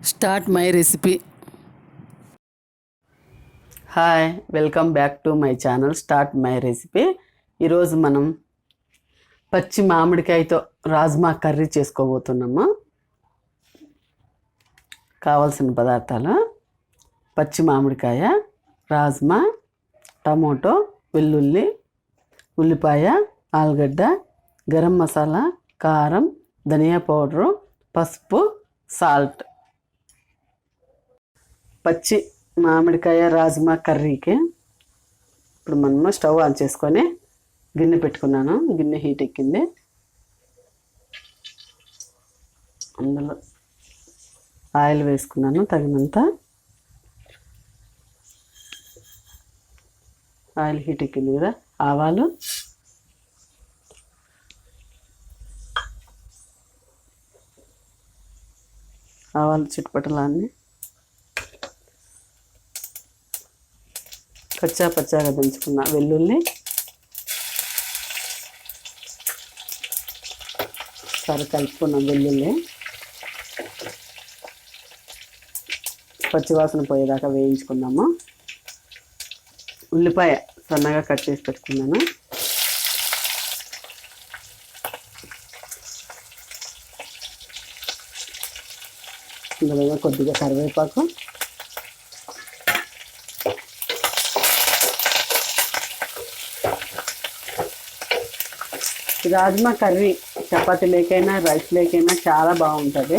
Start my recipe. Hi welcome back to my channel start my recipe. ఈరోజు మనం పచ్చి మామిడికాయతో rajma curry చేసుకోబోతున్నాము? కావాల్సిన పదార్థాలు పచ్చి మామిడికాయ రాజ్మా టమోటో వెల్లుల్లి ఉల్లిపాయ ఆలుగడ్డ గరం మసాలా కారం ధనియా పౌడరు పసుపు సాల్ట్. పచ్చి మామిడికాయ రాజ్మా కర్రీకి ఇప్పుడు మనము స్టవ్ ఆన్ చేసుకొని గిన్నె పెట్టుకున్నాను. గిన్నె హీట్ ఎక్కింది. అందులో ఆయిల్ వేసుకున్నాను తగినంత. ఆయిల్ హీట్ ఎక్కింది కదా ఆవాలు. ఆవాలు చుట్టుపట్టలాన్ని కచ్చా పచ్చాగా దంచుకున్న వెల్లుల్లి. సరే కలుపుకున్నాం వెల్లుల్లి. పచ్చివాసన పోయేదాకా వేయించుకున్నాము ఉల్లిపాయ సన్నగా కట్ చేసి పెట్టుకున్నాను. ఇందులో కొద్దిగా కరివేపాకు. రాజ్మా కర్రీ చపాతి లేకైనా రైస్ లేకైనా చాలా బాగుంటుంది.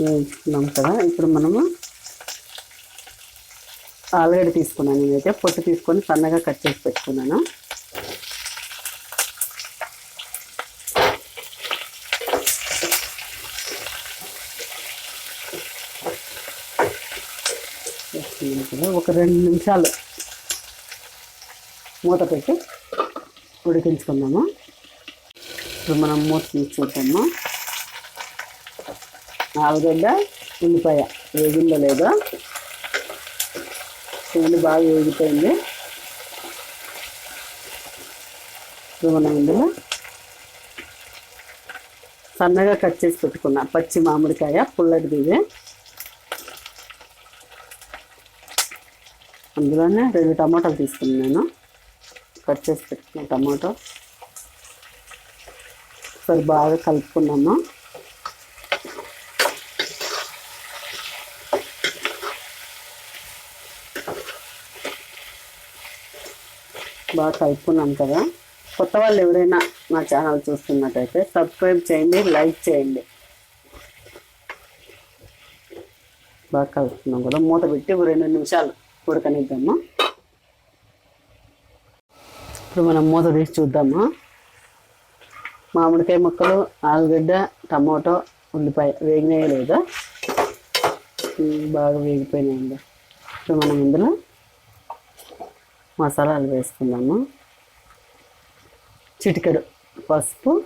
వేయించుకున్నాం కదా ఇప్పుడు మనము ఆలుగడ్డ తీసుకున్నాను నేనైతే పొట్టు తీసుకొని సన్నగా కట్ చేసి పెట్టుకున్నాను. ఒక రెండు నిమిషాలు. మూత పెట్టి ఉడికించుకుందాము? ఇప్పుడు మనం మూత తీసి చూద్దాము ఆలుగడ్డ ఉల్లిపాయ. వేగిందో లేదో? ఉల్లి బాగా వేగిపోయింది. ఇప్పుడు మనం ఇందులో సన్నగా కట్ చేసి పెట్టుకున్నా. పచ్చి మామిడికాయ పుల్లటిది ఇది అందులోనే రెండు టమాటాలు తీసుకున్నాను కట్ చేసి పెట్టుకున్న టమాటో. ఒకసారి బాగా కలుపుకున్నాము బాగా కలుపుకున్నాం కదా. కొత్త వాళ్ళు ఎవరైనా నా ఛానల్ చూస్తున్నట్టయితే సబ్స్క్రైబ్ చేయండి లైక్ చేయండి. బాగా కలుపుకున్నాం కదా. మూత పెట్టి రెండు నిమిషాలు ఉడకనిద్దాము? ఇప్పుడు మనం మూత తీసి చూద్దాము? మామిడికాయ ముక్కలు ఆలుగడ్డ టమాటో ఉల్లిపాయ. వేగినాయో లేదా? బాగా వేగిపోయినాయండి. ఇప్పుడు మనం ఇందులో మసాలాలు వేసుకుందాము. చిటికెడు పసుపు.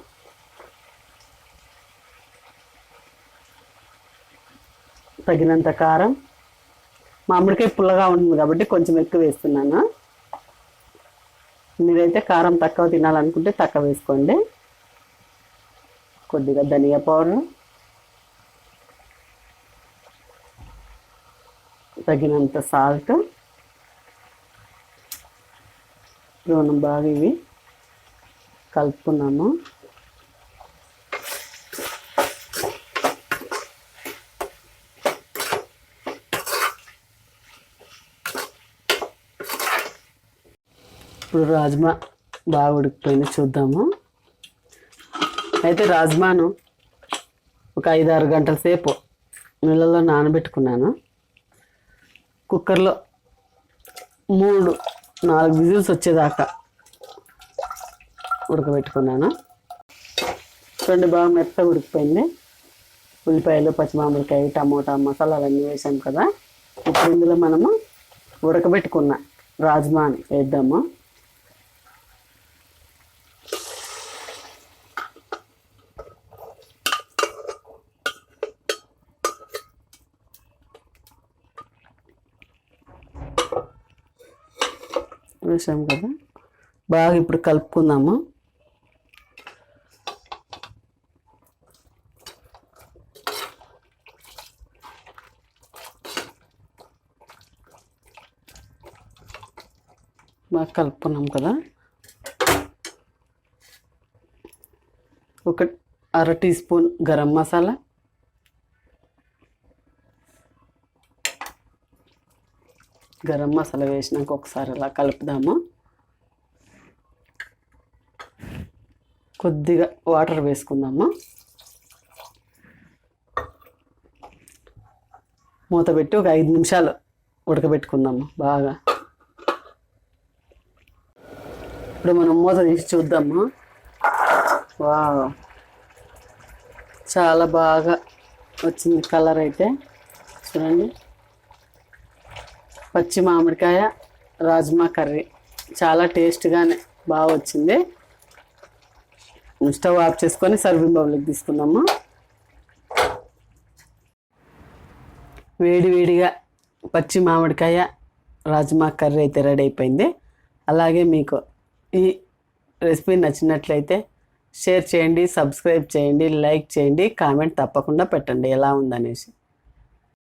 తగినంత కారం. మామిడికాయ పుల్లగా ఉంటుంది కాబట్టి కొంచెం ఎక్కువ వేస్తున్నాను. మీరైతే కారం తక్కువ తినాలనుకుంటే తక్కువ వేసుకోండి. కొద్దిగా ధనియా పౌడర్. తగినంత సాల్ట్. ఇప్పుడు బాగా ఇవి కలుపుకున్నాము. ఇప్పుడు రాజ్మా బాగా ఉడికిపోయింది చూద్దాము. అయితే రాజ్మాను ఒక ఐదు ఆరు గంటల సేపు నీళ్ళలో నానబెట్టుకున్నాను. కుక్కర్లో మూడు నాలుగు విజిల్స్ వచ్చేదాకా ఉడకబెట్టుకున్నాను. రెండు బాగా మెత్తగా ఉడికిపోయింది. ఉల్లిపాయలు పచ్చిమామిడికాయ టమోటా మసాలాలు అన్నీ వేసాం కదా. ఇప్పుడు ఇందులో మనము ఉడకబెట్టుకున్న రాజ్మాని వేద్దాము. వేసాం కదా. బాగా ఇప్పుడు కలుపుకుందాము? బాగా కలుపుకున్నాం కదా. ఒక అర టీ స్పూన్ గరం మసాలా. గరం మసాలా వేసినాక ఒకసారి అలా కలుపుదాము. కొద్దిగా వాటర్ వేసుకుందాము. మూత పెట్టి ఒక ఐదు నిమిషాలు ఉడకబెట్టుకుందాము బాగా. ఇప్పుడు మనం మూత తీసి చూద్దాము. వా చాలా బాగా వచ్చింది కలర్ అయితే. చూడండి. పచ్చి మామిడికాయ రాజ్మా కర్రీ. చాలా టేస్ట్గానే బాగా వచ్చింది. స్టవ్ ఆఫ్ చేసుకొని సర్వింగ్ బౌల్కి తీసుకున్నాము వేడివేడిగా పచ్చి మామిడికాయ రాజ్మా కర్రీ అయితే రెడీ అయిపోయింది. అలాగే మీకు ఈ రెసిపీ నచ్చినట్లయితే షేర్ చేయండి సబ్స్క్రైబ్ చేయండి లైక్ చేయండి కామెంట్ తప్పకుండా పెట్టండి. ఎలా ఉందనేసి.